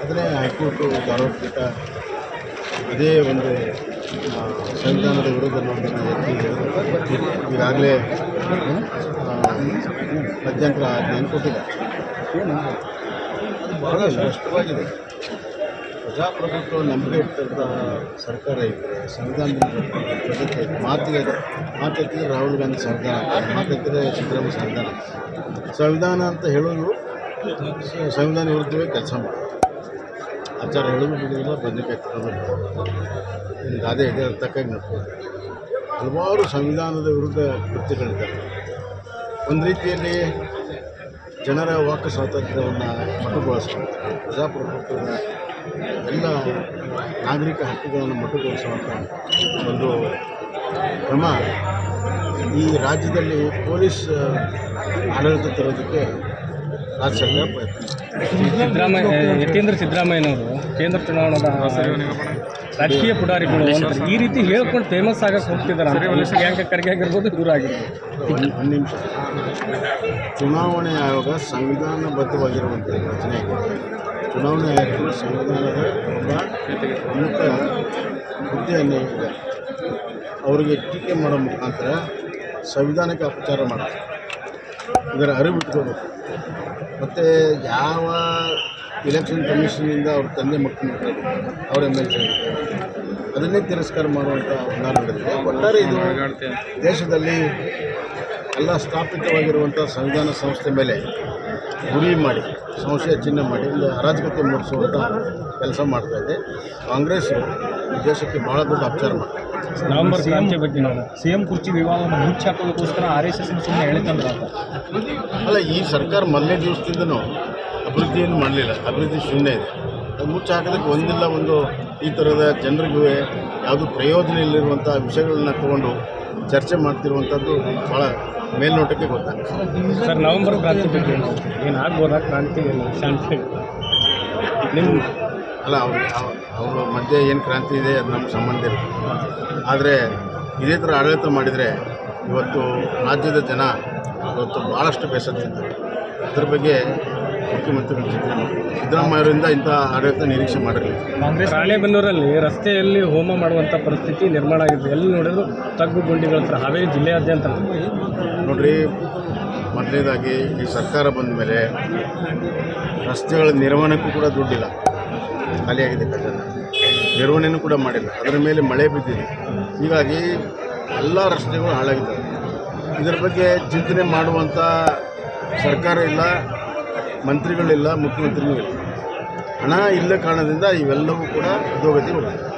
ಅದನ್ನೇ ಹೈಕೋರ್ಟು ಧಾರವಾಡ ಪೀಠ ಇದೇ ಒಂದು ಸಂವಿಧಾನದ ವಿರುದ್ಧ ಈಗಾಗಲೇ ಮಧ್ಯಂತರ ಆಜ್ಞೆಯನ್ನು ಕೊಟ್ಟಿದೆ ಬಹಳ ಸ್ಪಷ್ಟವಾಗಿದೆ ಪ್ರಜಾಪ್ರಭುತ್ವ ನಂಬಿಕೆ ಇಟ್ಟಂತಹ ಸರ್ಕಾರ ಇದ್ದರೆ ಸಂವಿಧಾನದ ಪ್ರಗತಿ ಐತೆ. ಮಾತಿಗೆ ಮಾತೆತ್ತಿದ್ರೆ ರಾಹುಲ್ ಗಾಂಧಿ ಸಂವಿಧಾನ. ಮಾತೆತ್ತಿದ್ರೆ ಸಿದ್ದರಾಮಯ್ಯ ಸಂವಿಧಾನ ಸಂವಿಧಾನ ಅಂತ ಹೇಳೋದು ಸಂವಿಧಾನ ವಿರುದ್ಧವೇ ಕೆಲಸ ಮಾಡ್ತಾರೆ ಆಚಾರ ಹೇಳೋದು ಬಿಡೋದಿಲ್ಲ ಬದನೆಕಾಯಿ ಗಾದೆ ಇದೆ ನಡ್ಕೊಂಡು ಹಲವಾರು ಸಂವಿಧಾನದ ವಿರುದ್ಧ ವೃತ್ತಿಗಳಿದ್ದಾರೆ ಒಂದು ರೀತಿಯಲ್ಲಿ ಜನರ ವಾಕ್ ಸ್ವಾತಂತ್ರ್ಯವನ್ನು ಮಟ್ಟುಗೊಳಿಸ್ಕೊಳ್ತಾರೆ ಪ್ರಜಾಪ್ರಭುತ್ವದ ಎಲ್ಲ ನಾಗರಿಕ ಹಕ್ಕುಗಳನ್ನು ಮಟ್ಟುಗೊಳಿಸುವಂಥ ಒಂದು ಕ್ರಮ ಈ ರಾಜ್ಯದಲ್ಲಿ ಪೊಲೀಸ್ ಆಡಳಿತ ತರೋದಕ್ಕೆ ಸಿದ್ದರಾಮಯ್ಯ ಯತೀಂದ್ರ ಸಿದ್ದರಾಮಯ್ಯನವರು ಕೇಂದ್ರ ಚುನಾವಣಾ ರಾಜಕೀಯ ಪುಡಾರಿಗಳು ಈ ರೀತಿ ಹೇಳ್ಕೊಂಡು ಫೇಮಸ್ ಆಗಕ್ಕೆ ಹೋಗ್ತಿದ್ದಾರೆ. ಪ್ರಿಯಾಂಕ ಖರ್ಗೆ ಆಗಿರ್ಬೋದು ದೂರ ಆಗಿರ್ಬೋದು. ಒಂದು ಒಂದು ನಿಮಿಷ. ಚುನಾವಣೆ ಆಯೋಗ ಸಂವಿಧಾನಬದ್ಧವಾಗಿರುವಂಥ ರಚನೆ ಚುನಾವಣೆ ಆಯೋಗ ಸಂವಿಧಾನದ ಒಬ್ಬ ಪ್ರಮುಖ ಹುದ್ದೆಯನ್ನು ಇದೆ ಅವರಿಗೆ ಟೀಕೆ ಮಾಡೋ ಮುಖಾಂತರ ಸಂವಿಧಾನಕ್ಕೆ ಅಪಚಾರ ಮಾಡೋದು ಇದರ ಅರಿವು ಇಟ್ಕೋಬೇಕು ಮತ್ತು ಯಾವ ಇಲೆಕ್ಷನ್ ಕಮಿಷನಿಂದ ಅವ್ರ ತಂದೆ ಮಕ್ಕಳು ಅವ್ರ ಎಂ ಎಲ್ ಅದನ್ನೇ ತಿರಸ್ಕಾರ ಮಾಡುವಂಥ ಒಟ್ಟಾರೆ ಇದು ದೇಶದಲ್ಲಿ ಎಲ್ಲ ಸ್ಥಾಪಿತವಾಗಿರುವಂಥ ಸಂವಿಧಾನ ಸಂಸ್ಥೆ ಮೇಲೆ ಗುರಿ ಮಾಡಿ ಸಂಶಯ ಚಿಹ್ನೆ ಮಾಡಿ ಒಂದು ಅರಾಜಕತೆ ಮೂಡಿಸುವಂಥ ಕೆಲಸ ಮಾಡ್ತಾ ಇದೆ. ಕಾಂಗ್ರೆಸ್ ಈ ದೇಶಕ್ಕೆ ಭಾಳ ದೊಡ್ಡ ಅಪಚಾರ ಮಾಡ್ತಾರೆ ನವೆಂಬರ್ ಕ್ರಾಂತಿ ಬಗ್ಗೆ ನಾವು. ಸಿ ಎಂ ಕುರ್ಚಿ ವಿವಾದವನ್ನು ಮುಚ್ಚಾಕೋದಕ್ಕೋಸ್ಕರ ಆರ್ ಎಸ್ ಎಸ್ ಸುಮ್ಮನೆ ಹೇಳ್ತಂದ್ರೆ ಅಲ್ಲ ಈ ಸರ್ಕಾರ ಮೊದಲನೇ ದಿವಸದಿಂದನೂ ಅಭಿವೃದ್ಧಿಯನ್ನು ಮಾಡಲಿಲ್ಲ. ಅಭಿವೃದ್ಧಿ ಶೂನ್ಯ ಇದೆ. ಅದು ಮುಚ್ಚಿ ಹಾಕೋದಕ್ಕೆ ಒಂದಿಲ್ಲ ಒಂದು ಈ ಥರದ ಜನರಿಗೂ ಯಾವುದು ಪ್ರಯೋಜನ ಇಲ್ಲಿರುವಂಥ ವಿಷಯಗಳನ್ನ ತಗೊಂಡು ಚರ್ಚೆ ಮಾಡ್ತಿರುವಂಥದ್ದು ಭಾಳ ಮೇಲ್ನೋಟಕ್ಕೆ ಗೊತ್ತಾಗುತ್ತೆ. ಸರ್ ನವೆಂಬರ್ ಕ್ರಾಂತಿ ಬಗ್ಗೆ ಏನು? ಆಗ್ಬೋದಾ? ಕ್ರಾಂತಿ ಶಾಂತಿ ನಿಮ್ಮ ಅಲ್ಲ ಅವ್ರು ಅವ್ರ ಮಧ್ಯೆ ಏನು ಕ್ರಾಂತಿ ಇದೆ ಅದು ನಮ್ಗೆ ಸಂಬಂಧ ಇಲ್ಲ. ಆದರೆ ಇದೇ ಥರ ಆಡಳಿತ ಮಾಡಿದರೆ ಇವತ್ತು ರಾಜ್ಯದ ಜನ ಇವತ್ತು ಭಾಳಷ್ಟು ಬೇಸತ್ತಿದ್ದರು. ಅದ್ರ ಬಗ್ಗೆ ಮುಖ್ಯಮಂತ್ರಿಗಳು ಜೊತೆ ಸಿದ್ದರಾಮಯ್ಯವರಿಂದ ಇಂಥ ಆಡಳಿತ ನಿರೀಕ್ಷೆ ಮಾಡಿರಲಿಲ್ಲ. ಕಾಂಗ್ರೆಸ್ ರಾಣೆಬೆನ್ನೂರಲ್ಲಿ ರಸ್ತೆಯಲ್ಲಿ ಹೋಮ ಮಾಡುವಂಥ ಪರಿಸ್ಥಿತಿ ನಿರ್ಮಾಣ ಆಗಿದೆ. ಎಲ್ಲಿ ನೋಡಿದ್ರು ತಗ್ಗು ಗುಂಡಿಗಳ ಹತ್ರ ಹಾವೇರಿ ಜಿಲ್ಲೆಯಾದ್ಯಂತ. ನೋಡ್ರಿ ಮೊದಲನೇದಾಗಿ ಈ ಸರ್ಕಾರ ಬಂದ ಮೇಲೆ ರಸ್ತೆಗಳ ನಿರ್ವಹಣೆಗೂ ಕೂಡ ದುಡ್ಡಿಲ್ಲ. ಖಾಲಿಯಾಗಿದೆ ಖಜಾನೆ ನಿರ್ವಹಣೆಯೂ ಕೂಡ ಮಾಡಿಲ್ಲ. ಅದರ ಮೇಲೆ ಮಳೆ ಬಿದ್ದಿದೆ. ಹೀಗಾಗಿ ಎಲ್ಲ ರಸ್ತೆಗಳು ಹಾಳಾಗಿದ್ದಾವೆ. ಇದರ ಬಗ್ಗೆ ಚಿಂತನೆ ಮಾಡುವಂಥ ಸರ್ಕಾರ ಇಲ್ಲ. ಮಂತ್ರಿಗಳಿಲ್ಲ ಮುಖ್ಯಮಂತ್ರಿನೂ ಇಲ್ಲ. ಹಣ ಇಲ್ಲ ಕಾರಣದಿಂದ ಇವೆಲ್ಲವೂ ಕೂಡ ಅಧೋಗತಿ ಹೋಗಿದೆ.